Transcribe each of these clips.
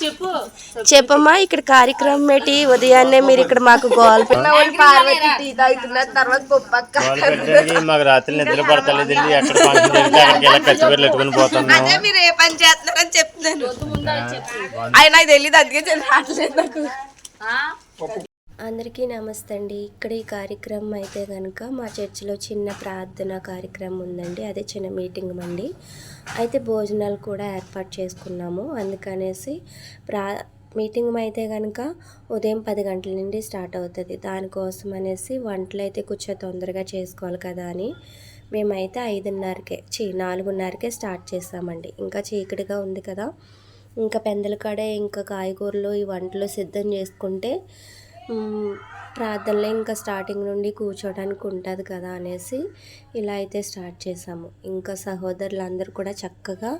చెప్పు. చెప్పమ్మా ఇక్కడ కార్యక్రమం ఏంటి? ఉదయాన్నే మీరు ఇక్కడ మాకు గోల్ మాకు రాత్రి నిద్ర పడతలేదు ఎక్కడ పోతున్నాం. మీరు ఏ పని చేస్తున్నారని చెప్తున్నాను ఆయన నాకు తెలియదు అందుకే రావట్లేదు నాకు. అందరికీ నమస్తే అండి ఇక్కడ ఈ కార్యక్రమం అయితే కనుక మా చర్చిలో చిన్న ప్రార్థన కార్యక్రమం ఉందండి. అదే చిన్న మీటింగ్ అండి అయితే భోజనాలు కూడా ఏర్పాటు చేసుకున్నాము. అందుకనేసి ప్రా మీటింగ్ అయితే కనుక ఉదయం పది గంటల నుండి స్టార్ట్ అవుతుంది. దానికోసం అనేసి వంటలు అయితే కొంచెం తొందరగా చేసుకోవాలి కదా అని మేమైతే ఐదున్నరకే చీ నాలుగున్నరకే స్టార్ట్ చేసామండి. ఇంకా చీకటిగా ఉంది కదా. ఇంకా పెందల కాడే ఇంకా కాయగూరలు ఈ వంటలు సిద్ధం చేసుకుంటే ప్రార్థనలో ఇంకా స్టార్టింగ్ నుండి కూర్చోడానికి ఉంటుంది కదా అనేసి ఇలా అయితే స్టార్ట్ చేసాము ఇంకా సహోదరులు అందరూ కూడా చక్కగా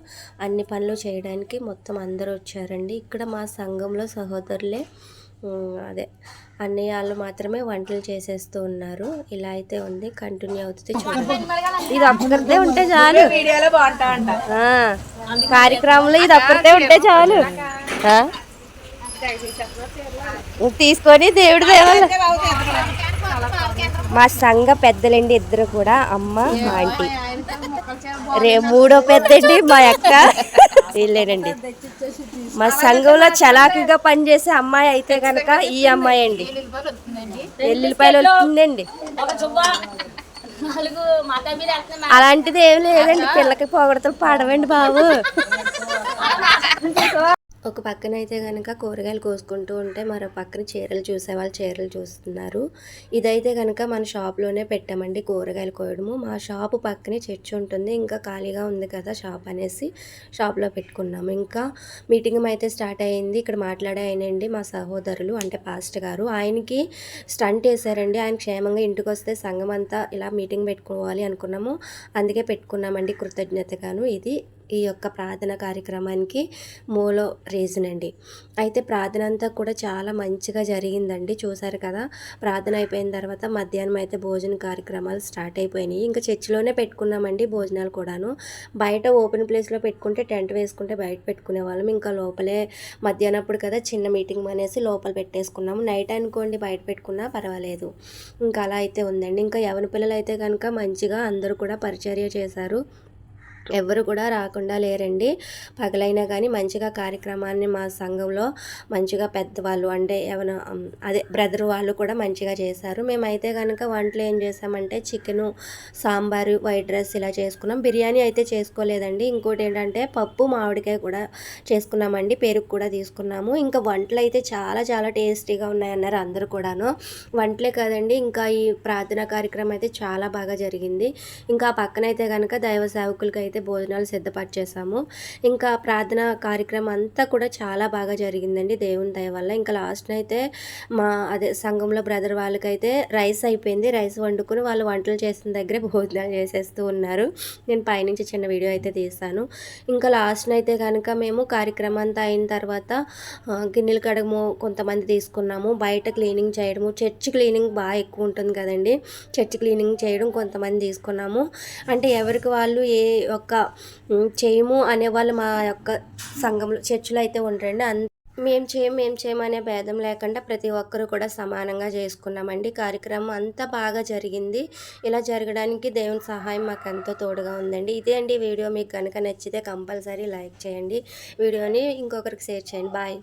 అన్ని పనులు చేయడానికి మొత్తం అందరూ వచ్చారండి. ఇక్కడ మా సంఘంలో సహోదరులే అదే అన్నయ్య వాళ్ళు మాత్రమే వంటలు చేసేస్తూ ఉన్నారు. ఇలా అయితే ఉంది. కంటిన్యూ అవుతుంది చూడండి. ఇది ఒక్కరితే ఉంటే చాలు. కార్యక్రమంలో ఇది ఒక్కరితే ఉంటే చాలు? తీసుకొని దేవుడి దేవాలి మా సంఘ పెద్దలండి ఇద్దరు కూడా అమ్మ మా ఆంటీ. రే మూడో పెద్దండి మా అక్క. వీళ్ళేనండి. మా సంఘంలో చలాకీగా పనిచేసే అమ్మాయి అయితే కనుక ఈ అమ్మాయి అండి. ఎల్లుల్లిపాయలు వస్తుందండి అలాంటిది ఏం లేదండి పిల్లకి పొగడతలు పడవండి బాబు. ఒక పక్కన అయితే కనుక కూరగాయలు కోసుకుంటూ ఉంటే మరో పక్కన చీరలు చూసే వాళ్ళు చీరలు చూస్తున్నారు. ఇదైతే కనుక మన షాప్లోనే పెట్టామండి కూరగాయలు కోయడము. మా షాపు పక్కనే చర్చి ఉంటుంది. ఇంకా ఖాళీగా ఉంది కదా షాప్ అనేసి షాప్లో పెట్టుకున్నాము. ఇంకా మీటింగ్ అయితే స్టార్ట్ అయ్యింది ఇక్కడ మాట్లాడే ఆయనండి మా సహోదరులు అంటే పాస్ట్ గారు. ఆయనకి స్టంట్ వేశారండి. ఆయన క్షేమంగా ఇంటికి వస్తే సంఘం అంతా ఇలా మీటింగ్ పెట్టుకోవాలి అనుకున్నాము. అందుకే పెట్టుకున్నామండి కృతజ్ఞతగాను ఇది. ఈ యొక్క ప్రార్థన కార్యక్రమానికి మూలో రీజన్ అండి. అయితే ప్రార్థన అంతా కూడా చాలా మంచిగా జరిగిందండి. చూసారు కదా ప్రార్థన అయిపోయిన తర్వాత మధ్యాహ్నం అయితే భోజన కార్యక్రమాలు స్టార్ట్ అయిపోయినాయి. ఇంకా చర్చిలోనే పెట్టుకున్నామండి భోజనాలు కూడాను. బయట ఓపెన్ ప్లేస్లో పెట్టుకుంటే టెంట్ వేసుకుంటే బయట పెట్టుకునే వాళ్ళం. ఇంకా లోపలే మధ్యాహ్నప్పుడు కదా చిన్న మీటింగ్ అనేసి లోపల పెట్టేసుకున్నాము. నైట్ అనుకోండి బయట పెట్టుకున్నా పర్వాలేదు. ఇంకా అలా అయితే ఉందండి. ఇంకా యవన పిల్లలు అయితే కనుక మంచిగా అందరూ కూడా పరిచర్య చేశారు. ఎవరు కూడా రాకుండా లేరండి. పగలైనా కానీ మంచిగా కార్యక్రమాన్ని మా సంఘంలో మంచిగా పెద్దవాళ్ళు అంటే ఏమైనా అదే బ్రదర్ వాళ్ళు కూడా మంచిగా చేశారు. మేమైతే కనుక వంటలు ఏం చేసామంటే చికెను సాంబారు వైట్ రైస్ ఇలా చేసుకున్నాం. బిర్యానీ అయితే చేసుకోలేదండి. ఇంకోటి ఏంటంటే పప్పు మామిడికాయ కూడా చేసుకున్నామండి. పెరుగు కూడా తీసుకున్నాము. ఇంకా వంటలు అయితే చాలా చాలా టేస్టీగా ఉన్నాయన్నారు అందరూ కూడాను. వంటలే కదండి ఇంకా ఈ ప్రార్థనా కార్యక్రమం అయితే చాలా బాగా జరిగింది. ఇంకా ఆ పక్కన అయితే కనుక దైవ సేవకులకి అయితే భోజనాలు సిద్ధపరిచేసాము ఇంకా ప్రార్థన కార్యక్రమం అంతా కూడా చాలా బాగా జరిగిందండి దేవుని దయ వల్ల. ఇంకా లాస్ట్ అయితే మా అదే సంఘంలో బ్రదర్ వాళ్ళకైతే రైస్ అయిపోయింది. రైస్ వండుకుని వాళ్ళు వంటలు చేసిన దగ్గరే భోజనాలు చేసేస్తూ ఉన్నారు. నేను పైనుంచి చిన్న వీడియో అయితే తీస్తాను. ఇంకా లాస్ట్ అయితే కనుక మేము కార్యక్రమం అంతా అయిన తర్వాత గిన్నెలు కడగము కొంతమంది తీసుకున్నాము. బయట క్లీనింగ్ చేయడము. చర్చ్ క్లీనింగ్ బాగా ఎక్కువ ఉంటుంది కదండి. చర్చ్ క్లీనింగ్ చేయడం కొంతమంది తీసుకున్నాము. అంటే ఎవరికి వాళ్ళు ఏ ఒక్క యొక్క చేయము అనే వాళ్ళు మా యొక్క సంఘంలో చర్చిలో అయితే ఉండరండి. అన్ మేము చేయం మేము చేయము అనే భేదం లేకుండా ప్రతి ఒక్కరు కూడా సమానంగా చేసుకున్నామండి. కార్యక్రమం అంతా బాగా జరిగింది. ఇలా జరగడానికి దేవుని సహాయం మాకు ఎంతో తోడుగా ఉందండి. ఇదే అండి వీడియో. మీకు కనుక నచ్చితే కంపల్సరీ లైక్ చేయండి. వీడియోని ఇంకొకరికి షేర్ చేయండి. బాయ్.